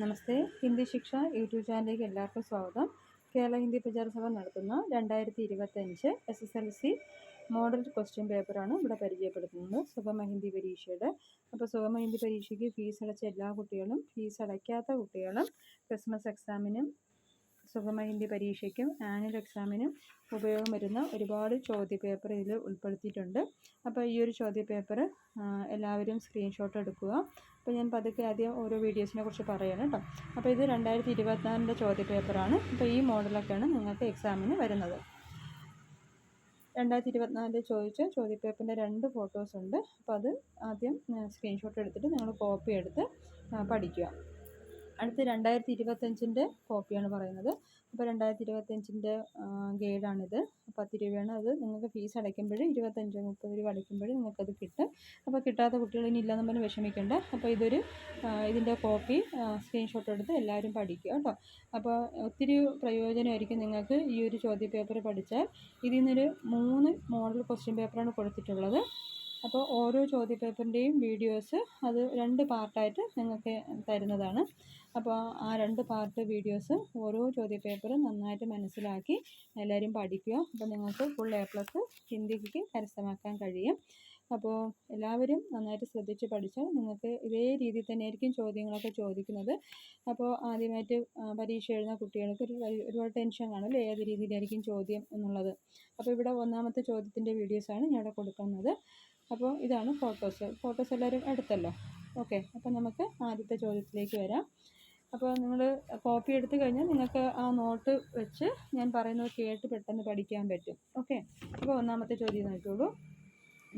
നമസ്തേ. ഹിന്ദി ശിക്ഷ യൂട്യൂബ് ചാനലിലേക്ക് എല്ലാവർക്കും സ്വാഗതം. കേരള ഹിന്ദി പ്രചാര സഭ നടത്തുന്ന രണ്ടായിരത്തി ഇരുപത്തഞ്ച് S S L C model question പേപ്പറാണ് ഇവിടെ പരിചയപ്പെടുത്തുന്നത്. സുഗമ ഹിന്ദി പരീക്ഷയുടെ. അപ്പോൾ സുഗമ ഹിന്ദി പരീക്ഷയ്ക്ക് ഫീസ് അടച്ച എല്ലാ കുട്ടികളും ഫീസ് അടയ്ക്കാത്ത കുട്ടികളും ക്രിസ്മസ് എക്സാമിനും സുഗമ ഹിന്ദി പരീക്ഷയ്ക്കും ആനുവൽ എക്സാമിനും ഉപയോഗം വരുന്ന ഒരുപാട് ചോദ്യപേപ്പർ ഇതിൽ ഉൾപ്പെടുത്തിയിട്ടുണ്ട്. അപ്പോൾ ഈ ഒരു ചോദ്യപേപ്പർ എല്ലാവരും സ്ക്രീൻഷോട്ട് എടുക്കുക. അപ്പോൾ ഞാൻ പതുക്കെ ആദ്യം ഓരോ വീഡിയോസിനെ കുറിച്ച് പറയണം കേട്ടോ. അപ്പോൾ ഇത് രണ്ടായിരത്തി ഇരുപത്തിനാലിന്റെ ചോദ്യപേപ്പറാണ് അപ്പോൾ ഈ മോഡലൊക്കെയാണ് നിങ്ങൾക്ക് എക്സാമിന് വരുന്നത്. രണ്ടായിരത്തി ഇരുപത്തിനാലിൽ ചോദിച്ച ചോദ്യപേപ്പറിന്റെ രണ്ട് ഫോട്ടോസ് ഉണ്ട്. അപ്പോൾ അത് ആദ്യം സ്ക്രീൻഷോട്ട് എടുത്തിട്ട് നിങ്ങൾ കോപ്പി എടുത്ത് പഠിക്കുക. അടുത്ത് രണ്ടായിരത്തി ഇരുപത്തഞ്ചിന്റെ കോപ്പിയാണ് പറയുന്നത്. അപ്പോൾ രണ്ടായിരത്തി ഇരുപത്തഞ്ചിന്റെ ഗൈഡാണിത്. പത്ത് രൂപയാണ് അത്. നിങ്ങൾക്ക് ഫീസ് അടയ്ക്കുമ്പോൾ ഇരുപത്തഞ്ച് മുപ്പത് രൂപ അടയ്ക്കുമ്പോൾ നിങ്ങൾക്കത് കിട്ടും. അപ്പോൾ കിട്ടാത്ത കുട്ടികൾ ഇനി ഇല്ലെന്ന് പറഞ്ഞ് വിഷമിക്കേണ്ട. അപ്പോൾ ഇതൊരു ഇതിന്റെ കോപ്പി സ്ക്രീൻഷോട്ട് എടുത്ത് എല്ലാവരും പഠിക്കുക കേട്ടോ. അപ്പോൾ ഒത്തിരി പ്രയോജനമായിരിക്കും നിങ്ങൾക്ക് ഈ ഒരു ചോദ്യ പേപ്പർ പഠിച്ചാൽ. ഇതിൽ നിന്നൊരു മൂന്ന് മോഡൽ ക്വസ്റ്റ്യൻ പേപ്പറാണ് കൊടുത്തിട്ടുള്ളത്. അപ്പോൾ ഓരോ ചോദ്യ പേപ്പറിന്റെയും വീഡിയോസ് അത് രണ്ട് പാർട്ടായിട്ട് നിങ്ങൾക്ക് തരുന്നതാണ്. അപ്പോൾ ആ രണ്ട് പാർട്ട് വീഡിയോസ് ഓരോ ചോദ്യപേപ്പറും നന്നായിട്ട് മനസ്സിലാക്കി എല്ലാവരും പഠിക്കുക. അപ്പോൾ നിങ്ങൾക്ക് ഫുൾ എ പ്ലസ് ഹിന്ദിക്ക് കരസ്ഥമാക്കാൻ കഴിയും. അപ്പോൾ എല്ലാവരും നന്നായിട്ട് ശ്രദ്ധിച്ച് പഠിച്ചാൽ നിങ്ങൾക്ക് ഇതേ രീതിയിൽ തന്നെയായിരിക്കും ചോദ്യങ്ങളൊക്കെ ചോദിക്കുന്നത്. അപ്പോൾ ആദ്യമായിട്ട് പരീക്ഷ എഴുതുന്ന കുട്ടികൾക്ക് ഒരു ഒരുപാട് ടെൻഷൻ അല്ലേ? ഏത് രീതിയിലായിരിക്കും ചോദ്യം എന്നുള്ളത്. അപ്പോൾ ഇവിടെ ഒന്നാമത്തെ ചോദ്യത്തിന്റെ വീഡിയോസാണ് ഞാൻ ഇവിടെ കൊടുക്കുന്നത്. അപ്പോൾ ഇതാണ് ഫോട്ടോസ് ഫോട്ടോസ് എല്ലാവരും എടുത്തല്ലോ ഓക്കെ അപ്പോൾ നമുക്ക് ആദ്യത്തെ ചോദ്യത്തിലേക്ക് വരാം. അപ്പോൾ നിങ്ങൾ കോപ്പി എടുത്തു കഴിഞ്ഞാൽ നിങ്ങൾക്ക് ആ നോട്ട് വെച്ച് ഞാൻ പറയുന്നത് കേട്ട് പെട്ടെന്ന് പഠിക്കാൻ പറ്റും. ഓക്കെ അപ്പോൾ ഒന്നാമത്തെ ചോദ്യം നോക്കിയോളൂ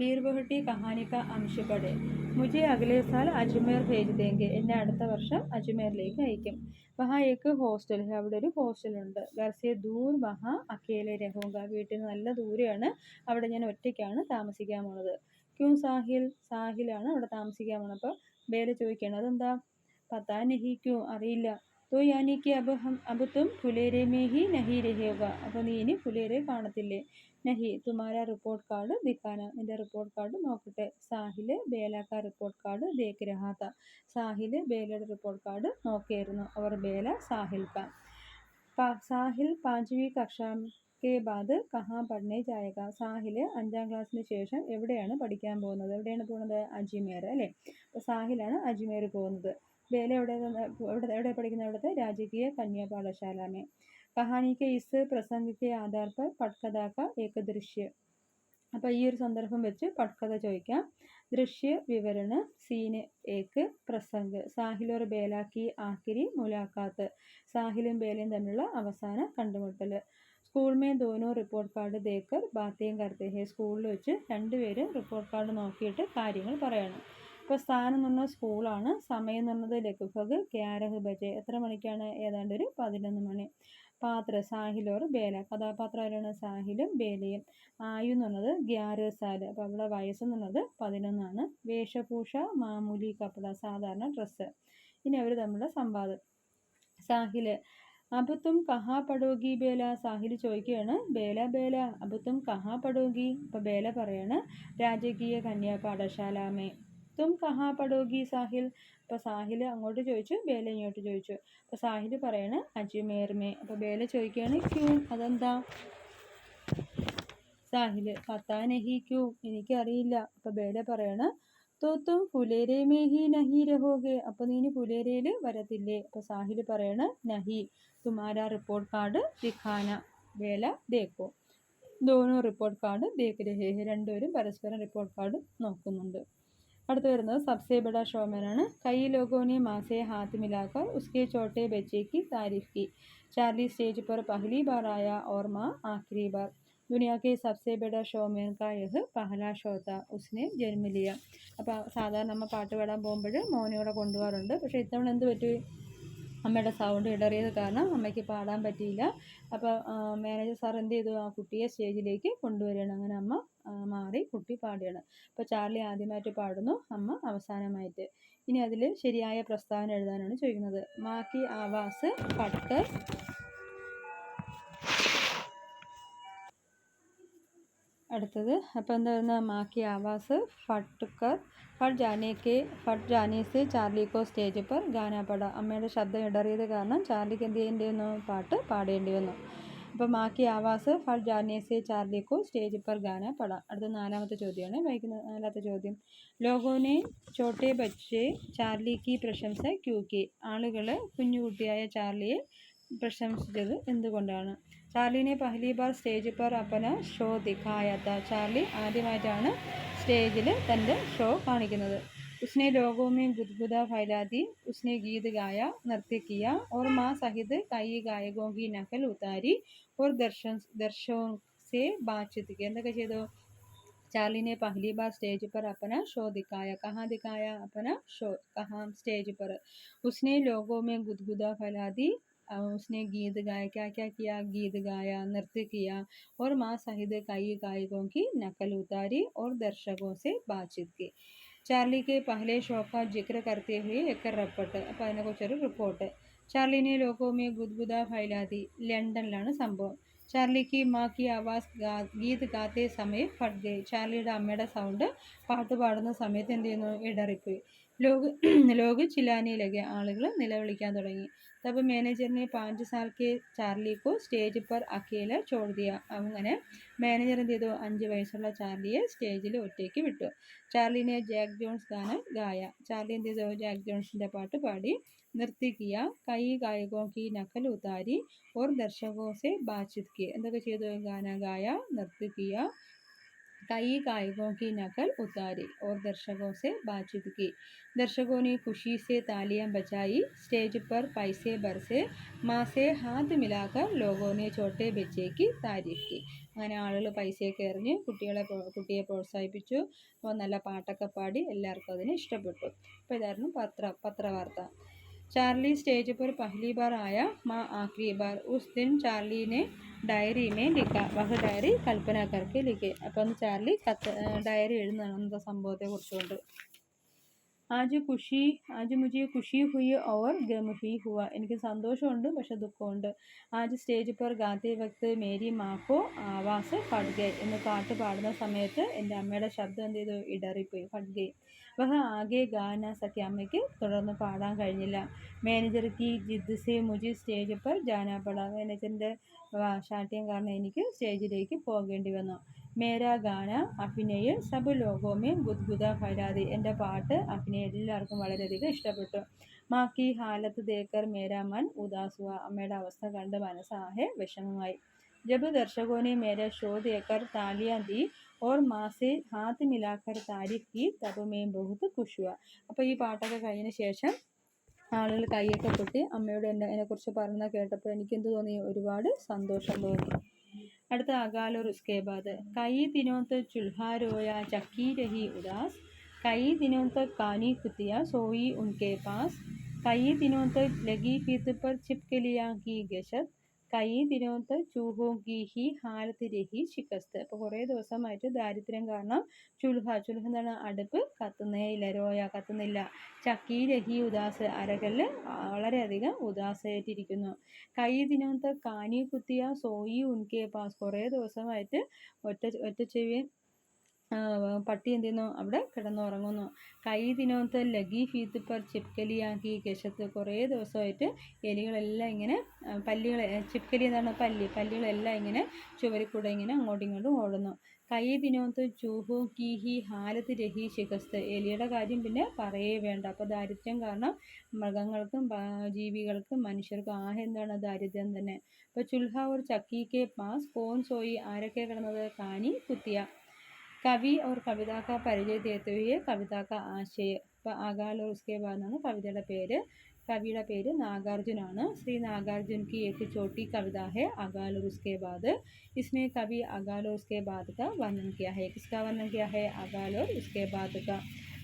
ബീർബഹട്ടി കഹാനിക്ക കാ മുജെ അഗലെ സാൽ അജ്മേർ ഭേജ് ദേങ്കെ എന്നെ അടുത്ത വർഷം അജ്മേറിലേക്ക് അയക്കും. വഹാ ഏക്ക് ഹോസ്റ്റൽ. അവിടെ ഒരു ഹോസ്റ്റലുണ്ട് ഗർസെ ദൂർ വഹാ അക്കേലെ രഹോങ്ക. വീട്ടിൽ നല്ല ദൂരെയാണ്. അവിടെ ഞാൻ ഒറ്റയ്ക്കാണ് താമസിക്കാൻ പോണത്. ക്യൂ സാഹിൽ? സാഹിലാണ് അവിടെ താമസിക്കാൻ പോണത്. അപ്പോൾ ബേല ചോദിക്കുകയാണ് അതെന്താ? പത്താ നഹി ക്യൂ അറിയില്ല. തോ യാനിക്ക് അബ് ഹം അബ് തും ഫുലേരെ മേ ഹി നഹി രഹിയുക അപ്പോൾ നീ ഇനി ഫുലേരെ കാണത്തില്ലേ? നഹി തുമാര റിപ്പോർട്ട് കാർഡ് ദിക്കാന നിന്റെ റിപ്പോർട്ട് കാർഡ് നോക്കട്ടെ. സാഹിൽ ബേലാക്ക റിപ്പോർട്ട് കാർഡ് ദേക്ക് രഹാത്ത സാഹിൽ ബേലയുടെ റിപ്പോർട്ട് കാർഡ് നോക്കിയായിരുന്നു അവർ ബേല സാഹിൽ കാ സാഹിൽ പാഞ്ചവി കക്ഷാം കെ ബാദ് കഹാ പഠനെ ജായക. സാഹിൽ അഞ്ചാം ക്ലാസ്സിന് ശേഷം എവിടെയാണ് പഠിക്കാൻ പോകുന്നത്? എവിടെയാണ് പോകുന്നത്? അജ്മേർ അല്ലേ? അപ്പോൾ സാഹിലാണ് അജ്മേർ പോകുന്നത്. ബേലെ എവിടെ എവിടെ എവിടെ പഠിക്കുന്ന അവിടുത്തെ രാജകീയ കന്യാ പാഠശാലാമേ കഹാനിക്ക് ഇസ് പ്രസംഗിക്ക് ആധാർ പർ ഏക ദൃശ്യ അപ്പോൾ ഈ ഒരു സന്ദർഭം വെച്ച് പട്കഥ ചോദിക്കാം. ദൃശ്യ വിവരണ സീന് ഏക്ക് പ്രസംഗ്. സാഹിലോർ ബേലാക്കി ആക്കിരി മുലാഖാത്ത്. സാഹിലും ബേലയും തമ്മിലുള്ള അവസാന കണ്ടുമുട്ടൽ സ്കൂൾ മേ ദോനോ റിപ്പോർട്ട് കാർഡ് ദേക്കർ ബാത്തേയും കർത്തേ സ്കൂളിൽ വെച്ച് രണ്ടുപേരും റിപ്പോർട്ട് കാർഡ് നോക്കിയിട്ട് കാര്യങ്ങൾ പറയണം. ഇപ്പോൾ സ്ഥാനം എന്ന് സ്കൂളാണ്. സമയം എന്ന് പറഞ്ഞത് ലഘുഭഗ് ക്യാരഹ് ബജെ. എത്ര മണിക്കാണ്? ഏതാണ്ട് ഒരു പതിനൊന്ന് മണി. പാത്ര സാഹിലോർ ബേല. കഥാപാത്രം ആരാണ്? സാഹിലും ബേലയും. ആയു എന്ന് പറഞ്ഞത് ഗ്യാരസാൽ അപ്പോൾ അവളുടെ വയസ്സെന്ന് പറഞ്ഞത് പതിനൊന്നാണ്. വേഷഭൂഷ മാമൂലി കപ്പട സാധാരണ ഡ്രസ്സ്. ഇനി അവർ തമ്മിലുള്ള സംവാദം. സാഹിൽ അബുത്തും കഹാ പടോഗി ബേല സാഹിൽ ചോദിക്കുകയാണ്. ബേല ബേല അബുത്തും കഹാ പടോഗി? അപ്പോൾ ബേല പറയാണ് രാജകീയ കന്യാ പാഠശാലാമേ തും കഹാ പടോഗി സാഹിൽ അപ്പോൾ സാഹിൽ അങ്ങോട്ട് ചോദിച്ചു ബേല ഇങ്ങോട്ട് ചോദിച്ചു. അപ്പോൾ സാഹിൽ പറയാണ് അജ്മേർ മേ അപ്പോൾ ബേല ചോദിക്കുകയാണ് ക്യൂ? അതെന്താ? സാഹിൽ പത്താ നഹി ക്യൂ? എനിക്കറിയില്ല. അപ്പോൾ ബേല പറയാണ് തോത്തും പുലേരേ മേഹി നഹി രഹോഗെ. അപ്പോൾ നീ പുലേരയിൽ വരത്തില്ലേ? അപ്പോൾ സാഹിൽ പറയാണ് നഹി. തുമാര റിപ്പോർട്ട് കാർഡ് ദിഖാന. ബേല ദേക്കോ ദോനോ റിപ്പോർട്ട് കാർഡ് ദേക്ക് രഹേ. രണ്ടുപേരും പരസ്പരം റിപ്പോർട്ട് കാർഡ് നോക്കുന്നുണ്ട്. അടുത്ത് വരുന്നത് സബ്സെ ബഡ ഷോമേറാണ് കൈ ലോഗോനി മാസേ ഹാത്ത് മിലാക്കർ ഉസ്കെ ചോട്ടെ ബച്ചേക്ക് താരിഫ് കി ചാർലി സ്റ്റേജ് പർ പഹലി ബാറായ ആയ ആഖ്രി മാ ആഖിരി ബാർ. ദുനിയ കെ സബ്സെ ബഡ ഷോമേൻ കായഹ് പഹല ഷോത്ത ഉസ്നെ ജന്മലിയ അപ്പോൾ സാധാരണ നമ്മൾ പാട്ട് പാടാൻ പോകുമ്പോൾ മോനയോടെ കൊണ്ടുപോകാറുണ്ട്. പക്ഷേ ഇത്തവണ എന്ത് പറ്റി? അമ്മയുടെ സൗണ്ട് ഇടറിയത് കാരണം അമ്മയ്ക്ക് പാടാൻ പറ്റിയില്ല. അപ്പോൾ മാനേജർ സാർ എന്ത് ചെയ്തു? ആ കുട്ടിയെ സ്റ്റേജിലേക്ക് കൊണ്ടുവരികയാണ്. അങ്ങനെ അമ്മ മാറി കുട്ടി പാടുകയാണ് അപ്പോൾ ചാർലി ആദ്യമായിട്ട് പാടുന്നു അമ്മ അവസാനമായിട്ട്. ഇനി അതിൽ ശരിയായ പ്രസ്താവന എഴുതാനാണ് ചോദിക്കുന്നത്. മാക്കി ആവാസ് പട്ട്. അടുത്തത് അപ്പോൾ എന്താ പറയുന്നത് മാക്കി ആവാസ് ഫട്ടുക്കർ ഫട്ട് ജാനേക്ക് ഫട്ട് ജാനീസ് ചാർലിക്കോ സ്റ്റേജ് പർ ഗാനാപട അമ്മയുടെ ശബ്ദം ഇടറിയത് കാരണം ചാർലിക്ക് എന്ത് ചെയ്യേണ്ടി വന്നു? പാട്ട് പാടേണ്ടി വന്നു. അപ്പോൾ ബാക്കി ആവാസ് ഫട്ട് ജാനേസെ ചാർലിക്കോ സ്റ്റേജ് പർ ഗാന പട. അടുത്ത നാലാമത്തെ ചോദ്യമാണ്. വായിക്കുന്ന നാലാമത്തെ ചോദ്യം. ലോഗോനെ ചോട്ടെ ബച്ചെ ചാർലിക്ക് പ്രശംസ ക്യൂക്കി ആളുകൾ കുഞ്ഞുകുട്ടിയായ ചാർലിയെ പ്രശംസിച്ചത് എന്തുകൊണ്ടാണ്? ചാർലിനെ പഹലി ബാർ സ്റ്റേജ് പർ അപ്പന ഷോ ദിഖായത്ത ചാർലി ആദ്യമായിട്ടാണ് സ്റ്റേജിൽ തന്റെ ഷോ കാണിക്കുന്നത്. उसने लोगों में गुदगुदा फैला दी उसने गीत गाया नृत्य किया और माँ सहित कई गायकों की नकल उतारी और दर्शन दर्शकों से बातचीत की എന്തൊക്കെ ചെയ്തു चार्ली ने पहली बार स्टेज पर अपना शो दिखाया कहाँ दिखाया अपना शो कहाँ स्टेज पर उसने लोगों में गुदगुदा फैला दी अ, उसने गीत गाया क्या क्या किया गीत गाया नृत्य किया और माँ सहित कई गायकों की नकल उतारी और दर्शकों से बातचीत की ചാർലി के पहले शो का जिक्र करते हुए एक റിപ്പോർട്ട് അപ്പോൾ അതിനെക്കുറിച്ചൊരു റിപ്പോർട്ട് ചാർലിനെ ലോകോമേ ഗുദ്ഗുദ ഫൈലാതി ലണ്ടനിലാണ് സംഭവം ചാർലിക്ക് മാ കി ആവാസ് ഗാ ഗീത് ഗാത്തെ സമയം ഫട്ട് ഗയി ചാർലിയുടെ അമ്മയുടെ സൗണ്ട് പാട്ട് പാടുന്ന സമയത്ത് എന്ത് ചെയ്യുന്നു ഇടറിപ്പോയി ലോക് ലോക് ചിലാനിയിലേക്ക് ആളുകൾ നിലവിളിക്കാൻ തുടങ്ങി തब മാനേജറിനെ പാഞ്ച് സാൽ കെ ചാർലിക്കോ സ്റ്റേജ് പർ അക്കേല ചോട് ദിയ അങ്ങനെ മാനേജർ എന്ത് ചെയ്തു? അഞ്ച് വയസ്സുള്ള ചാർലിയെ സ്റ്റേജിൽ ഒറ്റയ്ക്ക് വിട്ടു. ചാർലിനെ ജാക്ക് ജോൺസ് ഗാനം ഗായ. ചാർലി എന്ത് ചെയ്തു? ജാക്ക് ജോൺസിന്റെ പാട്ട് പാടി നിർത്തിക്കിയ. കൈ ഗായകോ കി നക്കൽ ഉതാരി. ഓർ ദർശകോ സെ ബാച്ചിത് കി എന്തൊക്കെ ചെയ്തു? ഗാന ഗായ നിർത്തിക്കിയ. कई गायकों की नकल उतारी और दर्शकों से बातचीत की दर्शकों ने खुशी से तालियां बजाई स्टेज पर पैसे बरसे माँ से हाथ मिलाकर लोगों ने छोटे बच्चे की तारीफ की അങ്ങനെ ആളുകൾ പൈസയൊക്കെ എറിഞ്ഞ് കുട്ടികളെ പ്രോ- കുട്ടിയെ പ്രോത്സാഹിപ്പിച്ചു അപ്പോൾ നല്ല പാട്ടൊക്കെ പാടി എല്ലാവർക്കും അതിനെ ഇഷ്ടപ്പെട്ടു അപ്പോൾ ഇതായിരുന്നു പത്ര പത്രവാർത്ത चार्ली स्टेज पर पहली बार आया माँ आखिरी बार उस दिन चार्ली ने ഡയറി മെയിൻ ലിക്ക വഹ ഡയറി കൽപ്പന കർക്ക് ലിക്ക അപ്പം ചാർലി കത്ത് ഡയറി എഴുതുന്ന സംഭവത്തെ കുറിച്ചുകൊണ്ട്. ആജ് ഖുഷി ആജ് മുജി ഖുഷി ഹുയി ഓർ ഗം ഹുയി ഹുവ. എനിക്ക് സന്തോഷമുണ്ട് പക്ഷെ ദുഃഖമുണ്ട്. ആജ് സ്റ്റേജ് പർ ഗാത്തെ വക്ത് മേരി മാക്കോ ആവാസ് ഫഡ്ഗെ എന്ന് പാട്ട് പാടുന്ന സമയത്ത് എന്റെ അമ്മയുടെ ശബ്ദം എന്ത് ചെയ്തു? ഇടറിപ്പോയി ഫഡ്ഗെ വഹ ആകെ ഗാന സത്യാമ്മയ്ക്ക് തുടർന്ന് പാടാൻ കഴിഞ്ഞില്ല. മാനേജർ കി. ജിദ് സെ മുജി സ്റ്റേജ് പർ ജാന പട മാനേജറിന്റെ ശാഠ്യം കാരണം എനിക്ക് സ്റ്റേജിലേക്ക് പോകേണ്ടി വന്നു. മേരാ ഗാന അഭിനയ് സബ് ലോകോമേ ഗുദ്ഗുദ ഫരാദി എന്റെ പാട്ട് അഭിനയ എല്ലാവർക്കും വളരെയധികം ഇഷ്ടപ്പെട്ടു. മാക്കി ഹാലത്ത് ദേക്കർ മേരാ മൻ ഉദാസുവ അമ്മയുടെ അവസ്ഥ കണ്ട് മനസ്സാഹെ വിഷമമായി. ജബ് ദർശകോനെ മേരാ ഷോ ദേക്കർ താലിയാ ദി ഓർ മാസേ ഹാത്ത് മിലാക്കർ താരിഫ് കി തപമേ ബഹുത്ത് കുഷുവ. അപ്പോൾ ഈ പാട്ടൊക്കെ കഴിഞ്ഞതിന് ശേഷം ആളുകൾ കൈയൊക്കെ പൊട്ടി അമ്മയോട് എന്നെ അതിനെക്കുറിച്ച് പറഞ്ഞ കേട്ടപ്പോൾ എനിക്കെന്ത് തോന്നി? ഒരുപാട് സന്തോഷം തോന്നി. അടുത്ത അകാലൂർ ഉസ്കേബാദ് കൈ തിനോത്ത് ചുൽഹാരോയ ചക്കി രഹി ഉദാസ്. കൈ തിനോത്ത് കാനി കുത്തിയ സോയി ഉൻകെ പാസ്. കൈ തിനോത്ത് ലഗി ഫീത്ത് പർ ചിപ്കലിയാ കി ഗശത്. കൈ ദിനോത്ത് ചൂഹോ ഗീഹി ഹാലത്ത് രഹി ശിഖസ്ത്. അപ്പോൾ കുറേ ദിവസമായിട്ട് ദാരിദ്ര്യം കാരണം ചുൽഹ ചുൽഹ എന്താണ് അടുപ്പ് കത്തുന്നേ ഇല്ല രോയ കത്തുന്നില്ല. ചക്കി രഹി ഉദാസ് അരകല്ല് വളരെയധികം ഉദാസയായിട്ടിരിക്കുന്നു കൈ ദിനോത്ത് കാനി കുത്തിയ സോയി ഉൻകെ പാസ് കുറേ ദിവസമായിട്ട് ഒറ്റ ഒറ്റ ചെവിയും പട്ടി എന്ത് ചെയ്യുന്നു അവിടെ കിടന്നുറങ്ങുന്നു. കൈ ദിനോത്ത് ലഗി ഫീത്ത് പർ ചിപ്കലിയാക്കി കശത്ത് കുറേ ദിവസമായിട്ട് എലികളെല്ലാം ഇങ്ങനെ പല്ലികളെ ചിപ്കലി എന്നാണ് പല്ലി. പല്ലികളെല്ലാം ഇങ്ങനെ ചുവരിൽ കൂടെ ഇങ്ങനെ അങ്ങോട്ടും ഇങ്ങോട്ടും ഓടുന്നു. കൈ ദിനോത്ത് ചൂഹു കീഹി ഹാലത്ത് രഹി ശിഖസ്ത് എലിയുടെ കാര്യം പിന്നെ പറയേ വേണ്ട. അപ്പോൾ ദാരിദ്ര്യം കാരണം മൃഗങ്ങൾക്കും ജീവികൾക്കും മനുഷ്യർക്കും ആകെ എന്താണ് ദാരിദ്ര്യം തന്നെ. അപ്പോൾ ചുൽഹ ഒരു ചക്കീക്കെ പാസ് പോൻ സോയി ആരൊക്കെ കിടന്നത്? കാനി കുത്തിയ. कवि और कविता का परिचय देते हुए कविता का आशय आगा और उसके बाद कविता पेर। कवि पेर नागार्जुन श्री नागार्जुन की एक छोटी कविता है अगाल और उसके बाद। इसमें कवि अगाल और उसके बाद का वर्णन किया है। किसका वर्णन किया है? अगाल और उसके बाद का।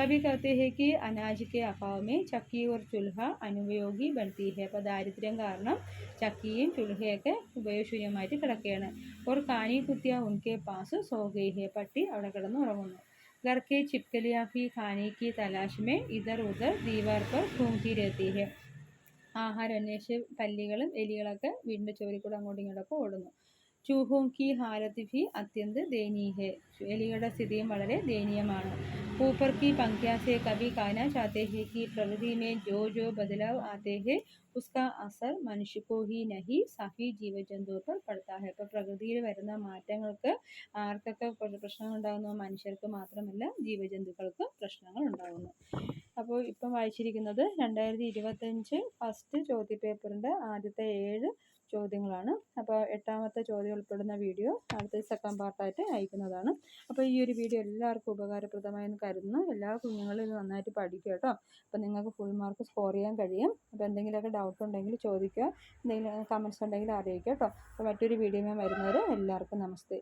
कभी कहते हैं कि अनाज के अभाव में ചക്കി ഓർ ചുൽഹ അനുപയോഗി ബൺത്തിഹ അപ്പോൾ ദാരിദ്ര്യം കാരണം ചക്കിയും ചുൽഹയൊക്കെ ഉപയോഗശൂന്യമായിട്ട് കിടക്കുകയാണ്. ഓർ കാനി കുത്തിയ ഉൻകെ പാസ് സോഗൈഹ. പട്ടി അവിടെ കിടന്ന് ഉറങ്ങുന്നു ഗർക്കെ ചിപ്കലിയാഫി ഖാനിക്ക് തലാശ്മേ. ഇതർ ഉദർ ദീവാർ പർ ഖൂംഖീരെത്തിഹെ ആഹാരം അന്വേഷിച്ച് പല്ലികളും എലികളൊക്കെ വീടിന്റെ ചുവരിൽ കൂടെ അങ്ങോട്ടും ഇങ്ങോട്ടൊക്കെ ഓടുന്നു. ചൂഹോം കി ഹാരത്തി ഫി അത്യന്ത ദയനീഹെ. ഹെ എലികളുടെ സ്ഥിതിയും വളരെ ദയനീയമാണ് ऊपर की पंक्तियाँ से कभी कहना चाहते हैं कि प्रकृति में जो जो बदलाव आते हैं उसका असर മനുഷ്യ को ही नहीं സഹി ജീവജന്തുക്കൾ पर पड़ता है ഇപ്പോൾ പ്രകൃതിയിൽ വരുന്ന മാറ്റങ്ങൾക്ക് ആർക്കൊക്കെ പ്ര- പ്രശ്നങ്ങൾ ഉണ്ടാകുന്നു മനുഷ്യർക്ക് മാത്രമല്ല ജീവജന്തുക്കൾക്ക് പ്രശ്നങ്ങൾ ഉണ്ടാകുന്നു അപ്പോൾ ഇപ്പം വായിച്ചിരിക്കുന്നത് രണ്ടായിരത്തി ഇരുപത്തഞ്ച് ഫസ്റ്റ് ചോദ്യപേപ്പറിൻ്റെ ആദ്യത്തെ ഏഴ് ചോദ്യങ്ങളാണ് അപ്പോൾ എട്ടാമത്തെ ചോദ്യം ഉൾപ്പെടുന്ന വീഡിയോ അടുത്ത സെക്കൻഡ് പാർട്ടായിട്ട് അയക്കുന്നതാണ് അപ്പോൾ ഈ ഒരു വീഡിയോ എല്ലാവർക്കും ഉപകാരപ്രദമായെന്ന് കരുതുന്നു. എല്ലാ കുഞ്ഞുങ്ങളും ഇത് നന്നായിട്ട് പഠിക്കുക കേട്ടോ. അപ്പോൾ നിങ്ങൾക്ക് ഫുൾ മാർക്ക് സ്കോർ ചെയ്യാൻ കഴിയും. അപ്പോൾ എന്തെങ്കിലുമൊക്കെ ഡൗട്ട് ഉണ്ടെങ്കിൽ ചോദിക്കുക. എന്തെങ്കിലും കമൻസ് ഉണ്ടെങ്കിൽ അറിയിക്കുക കേട്ടോ. അപ്പോൾ മറ്റൊരു ഞാൻ വരുന്നവരെ എല്ലാവർക്കും നമസ്തേ.